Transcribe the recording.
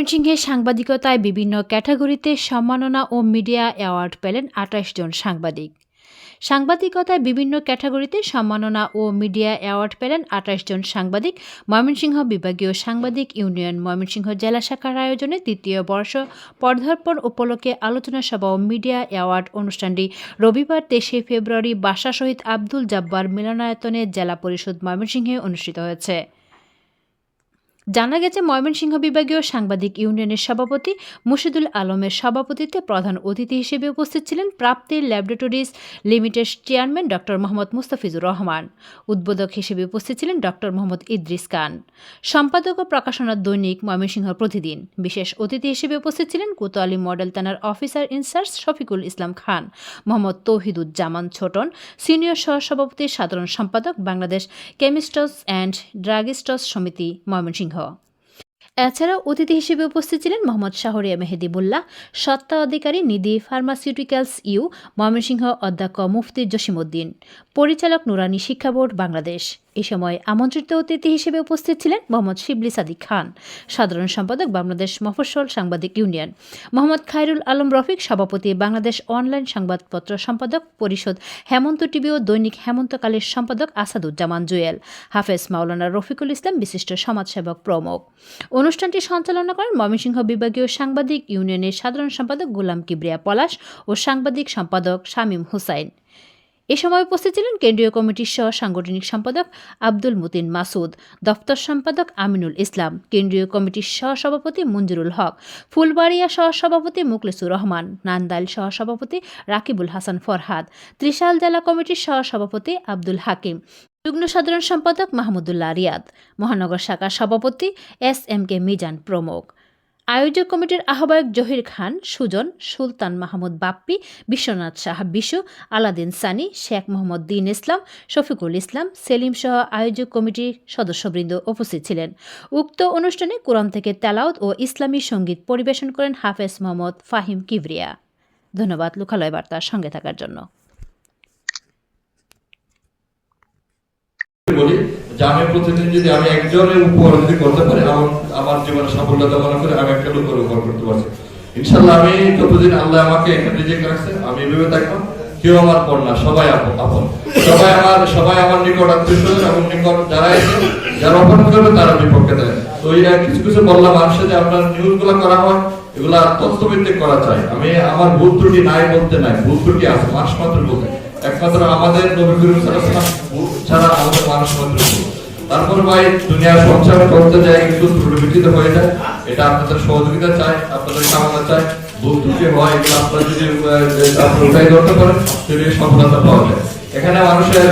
ময়মনসিংহে সাংবাদিকতায় বিভিন্ন ক্যাটাগরিতে সম্মাননা ও মিডিয়া অ্যাওয়ার্ড পেলেন আঠাশ জন সাংবাদিক। সাংবাদিকতায় বিভিন্ন ক্যাটাগরিতে সম্মাননা ও মিডিয়া অ্যাওয়ার্ড পেলেন আঠাশ জন সাংবাদিক। ময়মনসিংহ বিভাগীয় সাংবাদিক ইউনিয়ন ময়মনসিংহ জেলা শাখার আয়োজনে তৃতীয় বর্ষ পর্দার্পণ উপলক্ষে আলোচনা সভা ও মিডিয়া অ্যাওয়ার্ড অনুষ্ঠানটি রবিবার তেইশে ফেব্রুয়ারি বাসা শহীদ আব্দুল জাব্বার মিলনায়তনে জেলা পরিষদ ময়মনসিংহে অনুষ্ঠিত হয়েছে। জানা গেছে, ময়মনসিংহ বিভাগীয় সাংবাদিক ইউনিয়নের সভাপতি মুর্শিদুল আলমের সভাপতিত্বে প্রধান অতিথি হিসেবে উপস্থিত ছিলেন প্রাপ্তির laboratories limited chairman doctor Mohammad Mustafizur Rahman. উদ্বোধক হিসেবে উপস্থিত ছিলেন ডক্টর মোহাম্মদ ইদ্রিস খান। সম্পাদক ও প্রকাশনার দৈনিক ময়মনসিংহ প্রতিদিন। বিশেষ অতিথি হিসেবে উপস্থিত ছিলেন কোতোয়ালি মডেল থানার officer in charge Shafiqul Islam Khan, Mohammad Tauhiduzzaman Chhoton, senior সহসভাপতি সাধারণ সম্পাদক বাংলাদেশ কেমিস্টস অ্যান্ড ড্রাগিস্টস সমিতি ময়মনসিংহ। এছাড়াও অতিথি হিসেবে উপস্থিত ছিলেন মোহাম্মদ শাহরিয়া মেহেদিবুল্লাহ, সত্তা অধিকারী নিধি ফার্মাসিউটিক্যালস ইউ, ময়মনসিংহ অধ্যক্ষ মুফতি জসিমউদ্দিন, পরিচালক নুরানি শিক্ষা বোর্ড, বাংলাদেশ। এ সময় আমন্ত্রিত অতিথি হিসেবে উপস্থিত ছিলেন মোহাম্মদ শিবলি সাদিক খান, সাধারণ সম্পাদক বাংলাদেশ মফস্বল সাংবাদিক ইউনিয়ন, মোহাম্মদ খায়রুল আলম রফিক, সভাপতি বাংলাদেশ অনলাইন সংবাদপত্র সম্পাদক পরিষদ হেমন্ত টিভি ও দৈনিক হেমন্তকালের সম্পাদক আসাদুজ্জামান জুয়েল, হাফেজ মাওলানা রফিকুল ইসলাম বিশিষ্ট সমাজসেবক প্রমুখ। অনুষ্ঠানটি সঞ্চালনা করেন ময়মনসিংহ বিভাগীয় সাংবাদিক ইউনিয়নের সাধারণ সম্পাদক গোলাম কিবরিয়া পলাশ ও সাংবাদিক সম্পাদক শামীম হুসাইন। এ সময় উপস্থিত ছিলেন কেন্দ্রীয় কমিটির সহ সাংগঠনিক সম্পাদক আব্দুল মতিন মাসুদ, দপ্তর সম্পাদক আমিনুল ইসলাম, কেন্দ্রীয় কমিটির সহসভাপতি মঞ্জুরুল হক, ফুলবাড়িয়া সহসভাপতি মুখলেসুর রহমান, নান্দাইল সহসভাপতি রাকিবুল হাসান ফরহাদ, ত্রিশাল জেলা কমিটির সহসভাপতি আব্দুল হাকিম, যুগ্ম সাধারণ সম্পাদক মাহমুদুল্লাহ রিয়াদ, মহানগর শাখার সভাপতি এস এম কে মিজান প্রমুখ। আয়োজক কমিটির আহ্বায়ক জহির খান, সুজন, সুলতান মাহমুদ বাপ্পি, বিশ্বনাথ সাহা বিশু, আলাদিন সানি, শেখ মোহাম্মদ দিন ইসলাম, শফিকুল ইসলাম, সেলিম সহ আয়োজক কমিটির সদস্যবৃন্দ উপস্থিত ছিলেন। উক্ত অনুষ্ঠানে কোরআন থেকে তেলাওত ও ইসলামী সংগীত পরিবেশন করেন হাফেজ মোহাম্মদ ফাহিম কিবরিয়া। ধন্যবাদ লোকালয় বার্তার সঙ্গে থাকার জন্য। যে আমি প্রতিদিন যদি আমি একজনের উপর যদি করতে পারি, আমার জীবনে সাফল্যতা মনে করে আমি একটা লোকের উপর করতে পারছি। ইনশাল্লাহ আমি যতদিন আল্লাহ আমাকে এখানে রিজেক্ট রাখছে, আমি ভেবে থাকব। কেউ আমার পর না সবাই আপন। সবাই আমার সবাই আমার নিকট আত্মীয় এবং নিকট যারা এসে যারা অপরাধ করবে, তারা বিপক্ষে দেয়। তো এই কিছু কিছু বললাম মানুষের যে আপনার নিউজগুলো করা হয়, এগুলা তথ্যভিত্তিক করা চাই আমি আমার ভুল ত্রুটি নাই বলতে নাই, ভুল ত্রুটি আছে, মাস মাত্র বলতে। একমাত্র আমাদের নবী করিম ভুল ছাড়া আমাদের মানুষ মাত্র তারপর ভাই দুনিয়ার সংসার করতে যায় কিন্তু ত্রুটিবিচ্ছিত হয়ে যায়। এটা আপনাদের সহযোগিতা চাই, আপনাদের কামনা চাই। ত্রুটি হয় এগুলো আপনারা যদি উঠাই পারেন সেটি সফলতা পাওয়া যায়। এখানে মানুষের